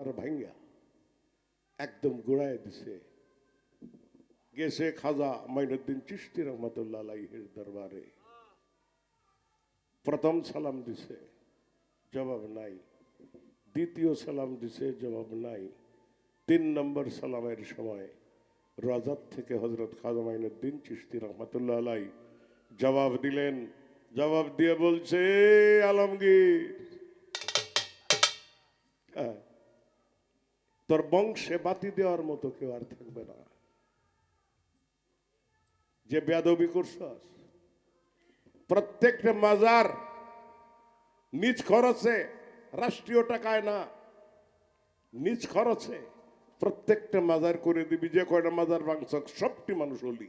আর ভাঙ্গা। একদম গোড়ায় দিছে। গেছে খাজা মাইনুদ্দিন চিস্তি রহমতুল্লাহ আলাইহির দরবারে। প্রথম সালাম দিছে, জবাব নাই। দ্বিতীয় সালাম দিছে, জবাব নাই। তিন নম্বর সালামের সময় রাজার থেকে হজরত খাজা মাইনুদ্দিন চিস্তি রহমতুল্লাহ আলাই জবাব দিলেন। জবাব দিয়ে বলছে, আলমগীর তোর বংশে বাতি দেওয়ার মতো কেউ আর থাকবে না। যে বেদবি করছস, প্রত্যেকটা মাজার নিজ খরচে, রাষ্ট্রীয় টাকায় না, নিজ খরচে প্রত্যেকটা মাজার করে দিবি। যে কয়টা মাজার ভাঙছ সবটি মানুষ হলি।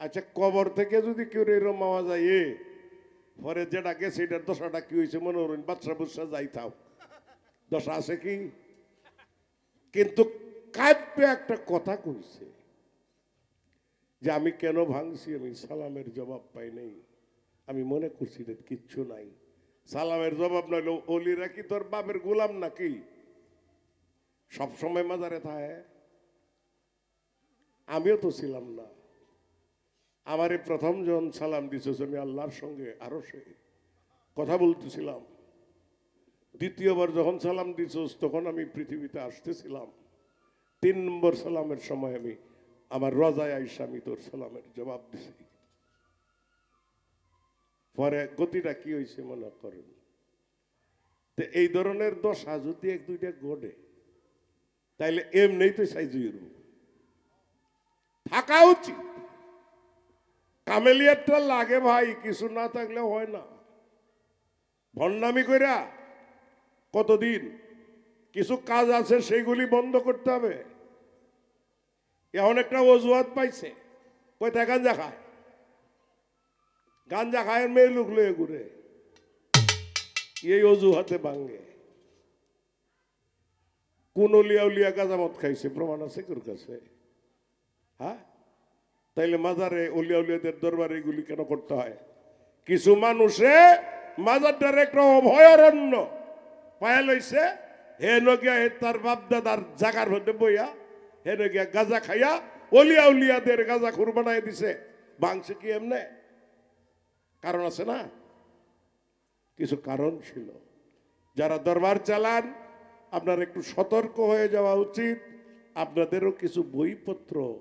আচ্ছা কবর থেকে যদি কেউ এরম মাওয়া যায় পরে যেটা গেছে, এটার দশাটা কি হয়েছে মনে করেন? বাচ্চা বুচ্চা যাই থাও দশা আছে কি? কিন্তু কাব্যে একটা কথা কইছে যে আমি কেন ভাঙছি? আমি সালামের জবাব পাই নাই। আমি মনে করছি রে কিচ্ছু নাই। সালামের জবাব নইল অলিরা কি তোর বাপের গোলাম নাকি? সব সময় মাজারে থাকে। আমিও তো ছিলাম না। আমারে প্রথম জন সালাম দিছিস আমি আল্লাহর সঙ্গে আরও সে। কথা বলতেছিলাম। দ্বিতীয়বার যখন সালাম দিছিস, তখন আমি পৃথিবীতে আসতেছিলাম। তিন নম্বর সালামের সময় আমি আমার রজায় আইসা আমি তোর সালামের জবাব দিছি। পরে গতিটা কি হয়েছে মনে করেন? তো এই ধরনের দশা যদি এক দুইটা গড়ে তাইলে এমনি তো সাইজুইর থাকা উচিত। কামেলিয়ারটা লাগে ভাই, কিছু না থাকলে হয় না। ভণ্ডামি কইরা কতদিন? কিছু কাজ আছে, সেইগুলি বন্ধ করতে হবে। এখন একটা অজুহাত পাইছে। কয়টা গাঞ্জা খায়? গাঞ্জা খায় মেয়ে লোক লয়ে ঘুরে। এই অজুহাতে ভাঙ্গে কোন লিয়া উলিয়া গাজামত খাইছে, প্রমাণ আছে তোর কাছে? হ্যাঁ? তাইলে মাজারে উলিয়া উলিয়াদের দরবারে এগুলি কেন করতে হয়? কিছু মানুষে মাজারটার একটা অভয়ারণ্য। পায়া লইছে, হে নগিয়া, হে তার বাপ দাদার জাগার মধ্যে বইয়া, হে নগিয়া, গাজা খাইয়া, অলিয়া উলিয়াদের গাজা খুর বানাই দিছে। বাংছে কি এমনে? কারণ আছে না? কিছু কারণ ছিল। যারা দরবার চালান, আপনার একটু সতর্ক হয়ে যাওয়া উচিত। আপনাদেরও কিছু বইপত্র।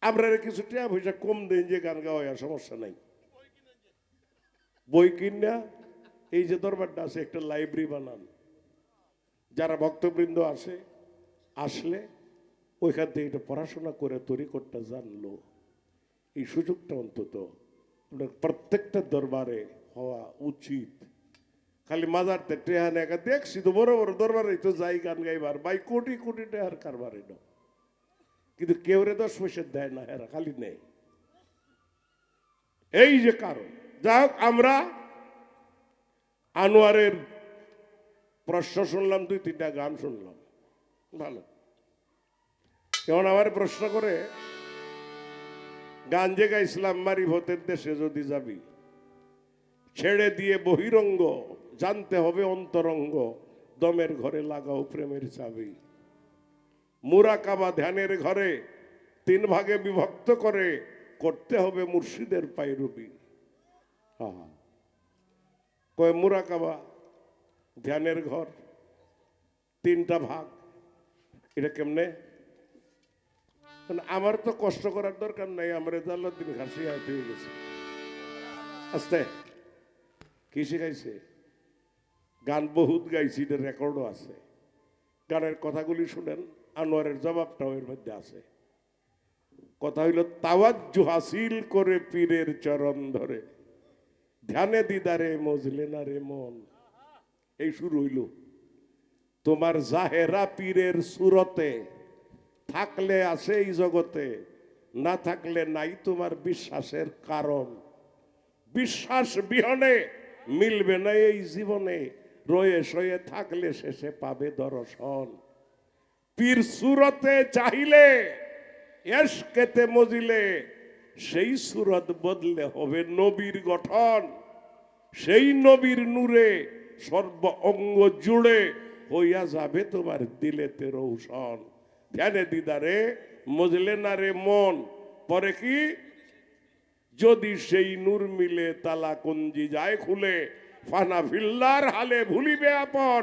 আমরা কিছু টাকা পয়সা কম দিন যে গান গাওয়া সমস্যা নাই। বই কিনা এই যে দরবারটা আছে, একটা লাইব্রেরি বানান। যারা ভক্তবৃন্দ আসে, আসলে ওইখান থেকে এটা পড়াশোনা করে তরিকটটা জানলো। এই সুযোগটা অন্তত প্রত্যেকটা দরবারে হওয়া উচিত। খালি মাজারতে টেহা একা দেখছি তো বড় বড় দরবারে তো যাই গান গাইবার। বাই কোটি কোটি টেহার কারবার এটা কিন্তু কেউ রে দশ পয়সা দেয় না এরা খালি নেই। এই যে কারণ। যাই হোক, আমরা আনোয়ারের প্রশ্ন শুনলাম, দুই তিনটা গান শুনলাম। ভালো। যেমন আমার প্রশ্ন করে, গান যে গাইছিলাম, মারি ভূতের দেশে যদি যাবি, ছেড়ে দিয়ে বহিরঙ্গ, জানতে হবে অন্তরঙ্গ, দমের ঘরে লাগাও প্রেমের চাবি। মুরাকাবা ধ্যানের ঘরে তিন ভাগে বিভক্ত করে, করতে হবে মুর্শিদের পায়রবি হ্যাঁ কয়, মুরাকাবা, ধ্যানের ঘর, তিনটা ভাগ। এটা কেমনে? মানে আমার তো কষ্ট করার দরকার নাই, আমার দিন ঘাসি হাতে হয়ে গেছে। আস্তে, কি শিখাইছে? গান বহুত গাইছি এটার রেকর্ডও আছে। গানের কথাগুলি শুনেন, আনোয়ারের জবাবটাও এর মধ্যে আছে। কথা হইল তাওয়াজ্জু হাসিল করে পীরের চরণ ধরে। ধ্যানে দিদারে মজলে না রে মন। এই শুরু হইল। তোমার জাহেরা পীরের সুরতে থাকলে আছে এই জগতে, না থাকলে নাই তোমার বিশ্বাসের কারণ। বিশ্বাস বিহনে মিলবে না এই জীবনে, রয়ে সয়ে থাকলে শেষে পাবে দর্শন। পীর সুরতে চাহিলে এসকেতে মজিলে সেই সুরত বদলে হবে নবীর গঠন। সেই নবীর নূরে সর্ব অঙ্গ জুড়ে হইয়া যাবে তোমার দিলেতে রৌশন। ধ্যানে দিদারে, মজলে না রে মন। পরে কি? যদি সেই নূর মিলে তালা কুঞ্জি যায় খুলে, ফানা ফিল্লার হালে ভুলিবে আপন।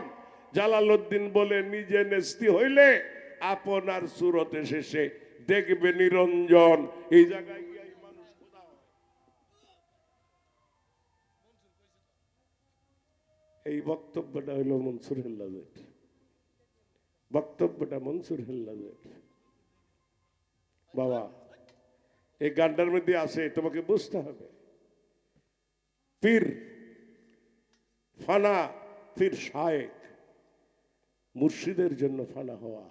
জালালউদ্দিন বলে, নিজে নেস্তি হইলে আপনার সুরতে শেষে দেখবে নিরঞ্জন। এই জায়গায় গিয়ে এই মানুষ খোদা হয়। এই বক্তব্যটা হইল মনসুর হেল্লাদের। বক্তব্যটা মনসুর হেল্লাদের। বাবা, এই গানটার মধ্যে আছে, তোমাকে বুঝতে হবে। পীর ফানা, পীর শায়েক, মুর্শিদের জন্য ফানা হওয়া।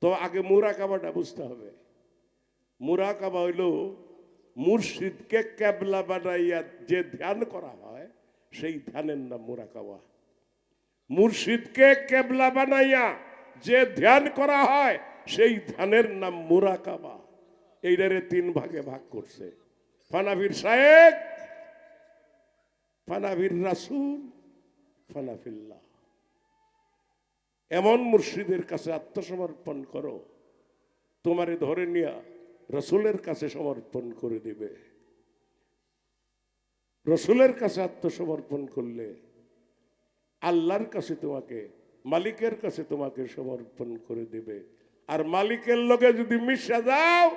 তো আগে মুরাকাবাটা বুঝতে হবে। মুরাকাবা হইল মুর্শিদকে ক্যাবলা বানাইয়া যে ধ্যান করা হয় সেই ধ্যানের নাম মুরাকাবা মুর্শিদকে কেবলা বানাইয়া যে ধ্যান করা হয়, সেই ধ্যানের নাম মুরাকাবা এইটারে তিন ভাগে ভাগ করছে। ফানাফির সাহেব ফানাফির রাসুল, ফানাফিল্লাহ। এমন মুর্শিদের কাছে আত্মসমর্পণ করো, তোমারে ধরে নিয়া রসুলের কাছে সমর্পণ করে দিবে। রসুলের কাছে আত্মসমর্পণ করলে আল্লাহর কাছে তোমাকে, মালিকের কাছে তোমাকে সমর্পণ করে দেবে। আর মালিকের লগে যদি মিশা যাও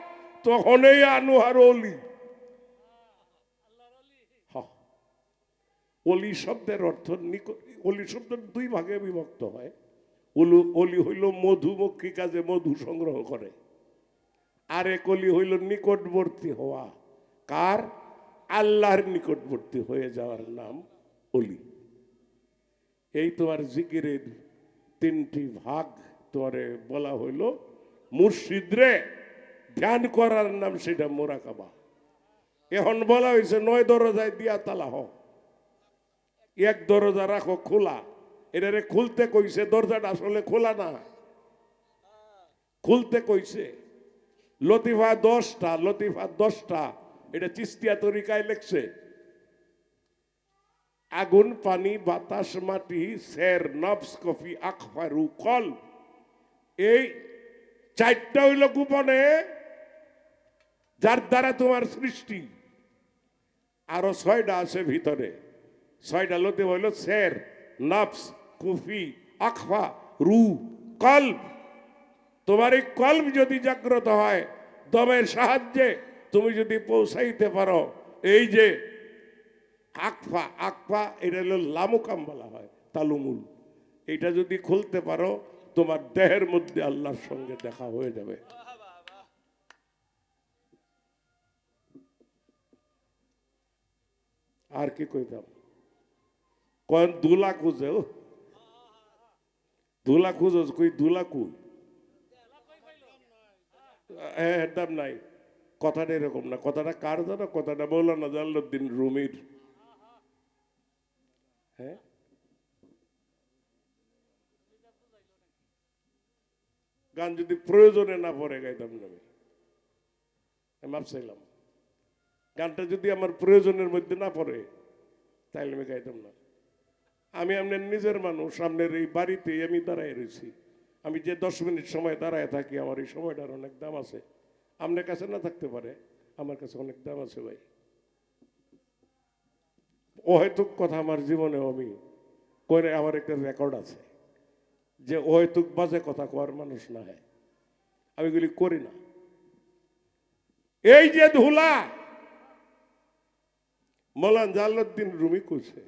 তখন এই আনুহার অলি। অলি শব্দের অর্থ অলি শব্দ দুই ভাগে বিভক্ত হয়। উলু অলি হইল মধুমক্ষী কাজে মধু সংগ্রহ করে। আর এক অলি হইল নিকটবর্তী হওয়া। কার? আল্লাহর নিকটবর্তী হয়ে যাওয়ার নাম অলি। এই তোমার জিকিরের তিনটি ভাগ তোমারে বলা হইল মুর্শিদরে। ধ্যান করার নাম সেটা মোরাকাবা। এখন বলা হয়েছে নয় দরজায় দিয়া তালা এক দরজা রাখো খোলা। এটারে খুলতে কইছে, দরজাটা আসলে খোলা না। খুলতে কইছে, লতিফা দশটা লতিফা দশটা। এটা চিস্তিয়া তরিকায় লেখছে। আগুন, পানি, বাতাস, মাটি, সের, নবস, কফি আখফারু কল, এই চারটা হইল গোপনে, যার দ্বারা তোমার সৃষ্টি। আরও ছয়টা আছে ভিতরে। ছয়টা লোতে হইল সের, নবস, কুফি আখফা রু কল্প তোমার এই কল্প যদি জাগ্রত হয়, দমের সাহায্যে তুমি যদি পৌঁছাইতে পারো এই যে আকফা আকফা এটা হলো লামুকাম বলা হয় তালুমুল এটা যদি খুলতে পারো তোমার দেহের মধ্যে আল্লাহর সঙ্গে দেখা হয়ে যাবে আর কি কইতাম কয়েন দুলা খুঁজে ও দুলা খুঁজো কই দুলা কুই হ্যাঁ নাই কথাটা এরকম না, কথাটা কার জানো? কথাটা মৌলানা জাল্লুদ্দিন রুমির। হ্যাঁ? গান যদি প্রয়োজনে না পড়ে, গাইতাম না আমি। মাপ চাইলাম। গানটা যদি আমার প্রয়োজনের মধ্যে না পড়ে, তাইলে আমি গাইতাম না। আমি আপনার নিজের মানুষ, সামনের এই বাড়িতে আমি দাঁড়ায় রয়েছি। আমি যে দশ মিনিট সময় দাঁড়ায় থাকি, আমার এই সময়টার অনেক দাম আছে। আপনার কাছে না থাকতে পারে, আমার কাছে অনেক দাম আছে ভাই। অহেতুক কথা আমার জীবনে আমি করে আমার একটা রেকর্ড আছে যে অহেতুক বাজে কথা কোয়ার মানুষ না হয়। আমি এগুলি করি না। এই যে ধুলা, মলান জালাউদ্দিন রুমি করছে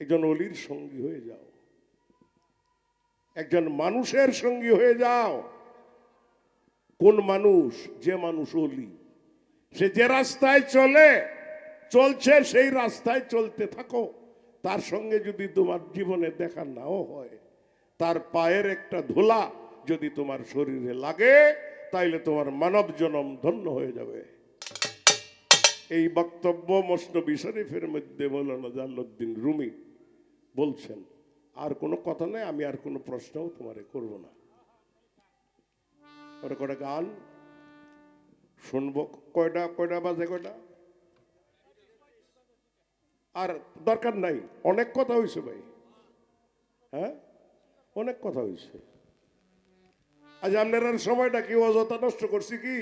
একজন অলির সঙ্গী হয়ে যাও, একজন মানুষের সঙ্গী হয়ে যাও। কোন মানুষ, যে মানুষ অলি সে যে রাস্তায় চলে, চলছে সেই রাস্তায় চলতে থাকো। তার সঙ্গে যদি তোমার জীবনে দেখা নাও হয়, তার পায়ের একটা ধুলা যদি তোমার শরীরে লাগে, তাইলে তোমার মানব জনম ধন্য হয়ে যাবে। এই বক্তব্য মসনবী শরীফের মধ্যে মৌলানা জাল্লুদ্দিন রুমি বলছেন, আর কোনো কথা নেই, আমি আর কোনো প্রশ্নও তোমারে করব না। ওরা কটা গান শুনব, কয়টা কয়টা বাজে কয়টা? আর দরকার নাই, অনেক কথা হয়েছে ভাই। হ্যাঁ? অনেক কথা হয়েছে আজ আপনার সময়টা কি, অযথা নষ্ট করছি কি?